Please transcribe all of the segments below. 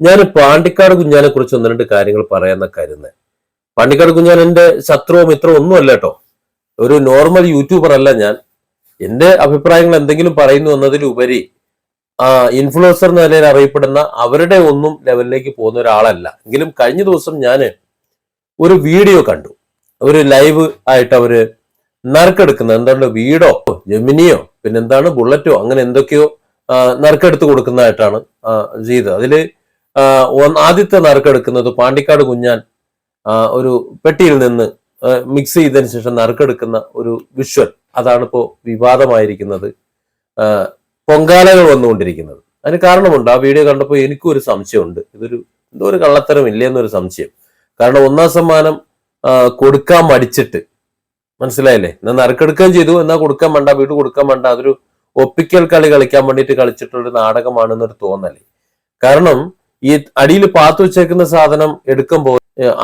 ഞാൻ പാണ്ടിക്കാട് കുഞ്ഞാനെ കുറിച്ച് ഒന്ന് രണ്ട് കാര്യങ്ങൾ പറയാന്ന കരുതുന്നത് പാണ്ടിക്കാട് കുഞ്ഞാൻ എന്റെ ശത്രുവോ മിത്രമോ ഒന്നും അല്ല കേട്ടോ. ഒരു നോർമൽ യൂട്യൂബർ അല്ല ഞാൻ. എന്റെ അഭിപ്രായങ്ങൾ എന്തെങ്കിലും പറയുന്നു എന്നതിലുപരി ആ ഇൻഫ്ലുവൻസർ എന്ന നിലയിൽ അറിയപ്പെടുന്ന അവരുടെ ഒന്നും ലെവലിലേക്ക് പോകുന്ന ഒരാളല്ല. എങ്കിലും കഴിഞ്ഞ ദിവസം ഞാൻ ഒരു വീഡിയോ കണ്ടു. ഒരു ലൈവ് ആയിട്ട് അവർ നറുക്കെടുക്കുന്ന എന്താണ് വീടോ ജെമിനിയോ പിന്നെന്താണ് ബുള്ളറ്റോ അങ്ങനെ എന്തൊക്കെയോ നറുക്കെടുത്ത് കൊടുക്കുന്നതായിട്ടാണ് ചെയ്തത്. അതിൽ ആദ്യത്തെ നറുക്കെടുക്കുന്നത് പാണ്ടിക്കാട് കുഞ്ഞാൻ ഒരു പെട്ടിയിൽ നിന്ന് മിക്സ് ചെയ്തതിന് ശേഷം നറുക്കെടുക്കുന്ന ഒരു വിഷ്വൽ അതാണ് വിവാദമായിരിക്കുന്നത്. പൊങ്കാലകൾ വന്നുകൊണ്ടിരിക്കുന്നത്. അതിന് കാരണമുണ്ട്. ആ വീഡിയോ കണ്ടപ്പോൾ എനിക്കും ഒരു സംശയമുണ്ട്. ഇതൊരു എന്തോ ഒരു കള്ളത്തരം ഇല്ലേ എന്നൊരു സംശയം. കാരണം ഒന്നാം സമ്മാനം കൊടുക്കാൻ മടിച്ചിട്ട്. മനസ്സിലായില്ലേ? എന്നാൽ നറുക്കെടുക്കുകയും ചെയ്തു. എന്നാൽ കൊടുക്കാൻ വേണ്ട വീട് കൊടുക്കാൻ വേണ്ട. അതൊരു ഒപ്പിക്കൽ കളി കളിക്കാൻ വേണ്ടിയിട്ട് കളിച്ചിട്ടുള്ള നാടകമാണെന്നൊരു തോന്നൽ. കാരണം ഈ അടിയിൽ പാത്തു വെച്ചേക്കുന്ന സാധനം എടുക്കുമ്പോൾ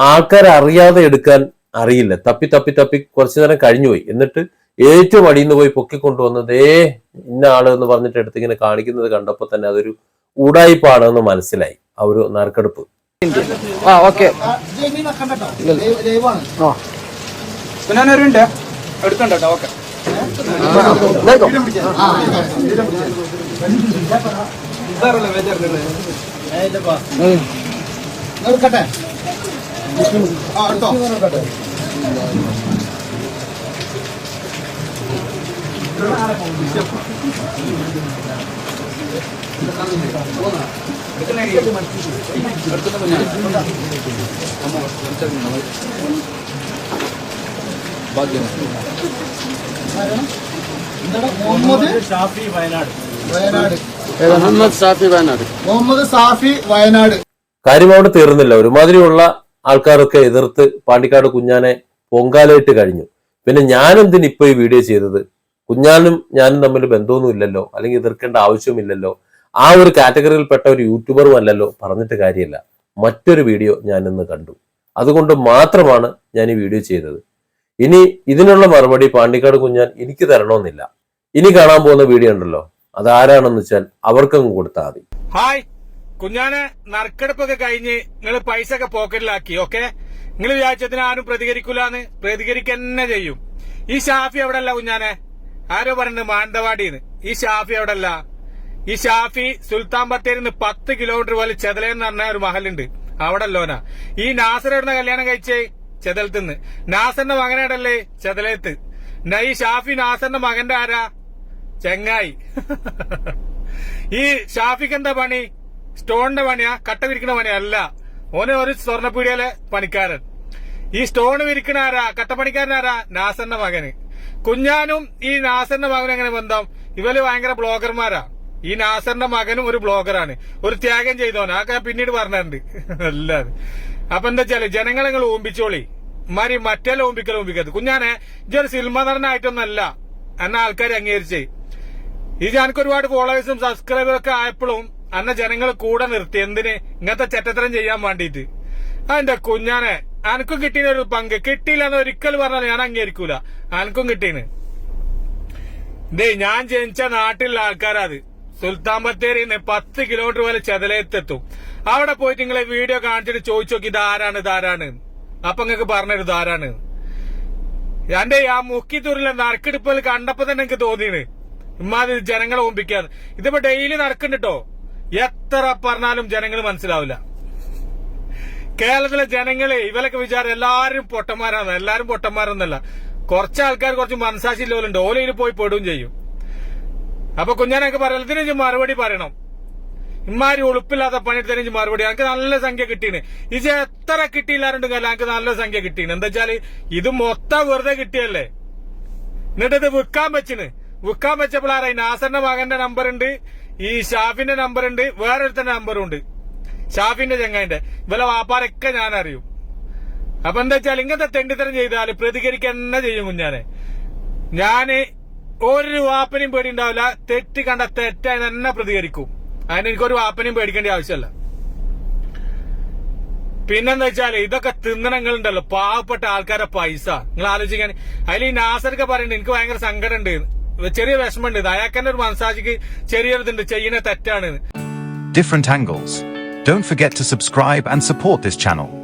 ആൾക്കാർ അറിയാതെ എടുക്കാൻ അറിയില്ല. തപ്പി തപ്പി തപ്പി കുറച്ചു നേരം കഴിഞ്ഞു പോയി എന്നിട്ട് ഏറ്റവും അടിയിൽ നിന്ന് പോയി പൊക്കിക്കൊണ്ടുവന്നത് ഏ ഇന്ന ആൾ എന്ന് പറഞ്ഞിട്ട് എടുത്ത് ഇങ്ങനെ കാണിക്കുന്നത് കണ്ടപ്പോൾ തന്നെ അതൊരു ഉടായിപ്പാണെന്ന് മനസ്സിലായി. ആ ഒരു നറുക്കെടുപ്പ്. ആ ഓക്കെ. എടുക്കണ്ട ഓക്കെ. നിർക്കട്ടെ. ആ എടുത്തോ. എന്താണ് മുഹമ്മദ് ഷാഫി വയനാട്. വയനാട്. മുഹമ്മദ് സാഫി വയനാട്. മുഹമ്മദ് സാഫി വയനാട്. കാര്യം അവിടെ തീർന്നില്ല. ഒരുമാതിരിയുള്ള ആൾക്കാരൊക്കെ എതിർത്ത് പാണ്ടിക്കാട് കുഞ്ഞാനെ പൊങ്കാലയിട്ട് കഴിഞ്ഞു. പിന്നെ ഞാനെന്തിന് ഇപ്പൊ ഈ വീഡിയോ ചെയ്തത്? കുഞ്ഞാനും ഞാനും തമ്മിൽ ബന്ധമൊന്നും ഇല്ലല്ലോ അല്ലെങ്കിൽ എതിർക്കേണ്ട ആവശ്യമില്ലല്ലോ? ആ ഒരു കാറ്റഗറിയിൽപ്പെട്ട ഒരു യൂട്യൂബറും അല്ലല്ലോ പറഞ്ഞിട്ട് കാര്യമില്ല. മറ്റൊരു വീഡിയോ ഞാൻ ഇന്ന് കണ്ടു. അതുകൊണ്ട് മാത്രമാണ് ഞാൻ ഈ വീഡിയോ ചെയ്തത്. ഇനി ഇതിനുള്ള മറുപടി പാണ്ടിക്കാട് കുഞ്ഞാൻ എനിക്ക് തരണമെന്നില്ല. ഇനി കാണാൻ പോകുന്ന വീഡിയോ ഉണ്ടല്ലോ. അതാരാണെന്ന് വെച്ചാൽ അവർക്കങ്ങ് കൊടുത്താൽ മതി. ഹായ് കുഞ്ഞാനെ നറുക്കെടുപ്പൊക്കെ കഴിഞ്ഞ് നിങ്ങൾ പൈസ ഒക്കെ പോക്കറ്റിലാക്കി ഓക്കെ? നിങ്ങൾ വിചാരിച്ചതിന് ആരും പ്രതികരിക്കൂലെന്ന്? പ്രതികരിക്കന്നെ ചെയ്യും. ഈ ഷാഫി എവിടെ അല്ല കുഞ്ഞാനെ? ആരോ പറയുന്നത് മാനന്തവാടിന്ന്. ഈ ഷാഫി എവിടെ അല്ല ഈ ഷാഫി സുൽത്താൻ ബത്തേരി നിന്ന് പത്ത് കിലോമീറ്റർ പോലെ ചെതലെന്ന് പറഞ്ഞ ഒരു മഹലുണ്ട്. അവിടെ അല്ലോന ഈ നാസർ എവിടുന്ന കല്യാണം കഴിച്ചേ? ചെതലത്തുനിന്ന് നാസറിന്റെ മകനേടല്ലേ ചെതലത്ത്. ഈ ഷാഫി നാസറിന്റെ മകന്റെ ആരാ? ചെങ്ങായി. ഈ ഷാഫിക്ക് എന്താ പണി? സ്റ്റോണിന്റെ പണിയാ? കട്ട വിരിക്കണ പണിയാ? അല്ല. ഓന് ഒരു സ്വർണപ്പീടിയയിലെ പണിക്കാരൻ. ഈ സ്റ്റോൺ വിരിക്കണ ആരാ? കട്ടപ്പണിക്കാരൻ ആരാ? നാസറിന്റെ മകന്. കുഞ്ഞാനും ഈ നാസറിന്റെ മകനും എങ്ങനെ ബന്ധം? ഇവർ ഭയങ്കര ബ്ലോഗർമാരാ. ഈ നാസറിന്റെ മകനും ഒരു ബ്ലോഗറാണ്. ഒരു ത്യാഗം ചെയ്തോ ആ പിന്നീട് പറഞ്ഞിട്ടുണ്ട്. എല്ലാരും അപ്പൊ എന്താ വെച്ചാൽ ജനങ്ങളെ നിങ്ങൾ ഓമ്പിച്ചോളി മാരി മറ്റേ ഓമ്പിക്കൽ ഓമ്പിക്കരുത് കുഞ്ഞാനെ ഇതൊരു സിനിമ നടനായിട്ടൊന്നല്ല. എന്ന ആൾക്കാർ അംഗീകരിച്ചേ? ഇത് എനിക്ക് ഒരുപാട് ഫോളോവേഴ്സും സബ്സ്ക്രൈബറും ഒക്കെ ആയപ്പോഴും അന്ന ജനങ്ങൾ കൂടെ നിർത്തി. എന്തിന്? ഇങ്ങനത്തെ ചെറ്റത്തരം ചെയ്യാൻ വേണ്ടിയിട്ട്. അതെന്റെ കുഞ്ഞാനെ? അനക്കും കിട്ടിയ ഒരു പങ്ക്. കിട്ടിയില്ല എന്ന് ഒരിക്കൽ പറഞ്ഞാൽ ഞാൻ അംഗീകരിക്കൂല. അനക്കും കിട്ടീന്. ദേ ഞാൻ ജനിച്ച നാട്ടിലുള്ള ആൾക്കാരത് സുൽത്താൻ ബത്തേരിയിൽ നിന്ന് പത്ത് കിലോമീറ്റർ വരെ ചെതലയത്തെത്തും അവിടെ പോയിട്ട് നിങ്ങളെ വീഡിയോ കാണിച്ചിട്ട് ചോദിച്ചു നോക്കി ഇതാരാണ് ഇതാരാണ്? അപ്പൊ നിങ്ങൾക്ക് പറഞ്ഞത് ഇതാരാണ്. എന്റെ ആ മുക്കിത്തൂരിലെ നറുക്കെടുപ്പിൽ കണ്ടപ്പോ തന്നെ എനിക്ക് തോന്നിയത് ഇമ്മാതിരി ജനങ്ങളെ ഒമ്പിക്കാന്ന് ഇതിപ്പോ ഡെയിലി നടക്കുന്നുണ്ടോ എത്ര പറഞ്ഞാലും ജനങ്ങൾ മനസ്സിലാവില്ല. കേരളത്തിലെ ജനങ്ങളെ ഇവരൊക്കെ വിചാരം എല്ലാരും പൊട്ടന്മാരാണ്. എല്ലാരും പൊട്ടന്മാരൊന്നല്ല. കുറച്ച് ആൾക്കാർ കുറച്ച് മനസ്സാശി ലോലുണ്ട് ഓലയിൽ പോയി പെടുകയും ചെയ്യും. അപ്പൊ കുഞ്ഞാനൊക്കെ പറയാം ഇതിന് മറുപടി പറയണം. ഇമാരി ഉളുപ്പില്ലാത്ത പണിയെടുത്തതിന് മറുപടി. എനിക്ക് നല്ല സംഖ്യ കിട്ടീന്. ഇത് എത്ര കിട്ടിയില്ലാരുണ്ടെങ്കിൽ എനിക്ക് നല്ല സംഖ്യ കിട്ടീന്. എന്താ വെച്ചാൽ ഇത് മൊത്തം വെറുതെ കിട്ടിയല്ലേ? എന്നിട്ട് ഇത് വിൽക്കാൻ വെച്ചിന് വിൽക്കാൻ വെച്ചപ്പോൾ ഈ നാസറിന്റെ മകന്റെ നമ്പർ ഉണ്ട് ഈ ഷാഫിന്റെ നമ്പർ ഉണ്ട് വേറൊരുത്തന്റെ നമ്പറും ഉണ്ട്. ഷാഫിന്റെ ചെങ്ങായിന്റെ. ഇവലെ വാപ്പാരൊക്കെ ഞാൻ അറിയും അപ്പൊ എന്താ വെച്ചാൽ ഇങ്ങനത്തെ തെണ്ടിത്തരം ചെയ്താൽ പ്രതികരിക്കാൻ ചെയ്യും കുഞ്ഞാനെ. ഞാൻ ഒരു വാപ്പനും പേടി ഉണ്ടാവില്ല തെറ്റ് കണ്ട തെറ്റായി തന്നെ പ്രതികരിക്കും. അതിന് എനിക്കൊരു വാപ്പനും പേടിക്കേണ്ട ആവശ്യമല്ല. പിന്നെന്താ വെച്ചാൽ ഇതൊക്കെ തിന്നണങ്ങളുണ്ടല്ലോ. പാവപ്പെട്ട ആൾക്കാരെ പൈസ. നിങ്ങൾ ആലോചിക്കാൻ അതിൽ ഈ നാസർക്ക് പറയുന്നുണ്ട് എനിക്ക് ഭയങ്കര സങ്കടം ഉണ്ട് ചെറിയ വിഷമമുണ്ട്. അയാൾക്ക് തന്നെ ഒരു മനസ്സാജിക്ക് ചെറിയൊരുതുണ്ട്. ചെയ്യുന്ന തെറ്റാണ്. Different angles don't forget to subscribe and support this channel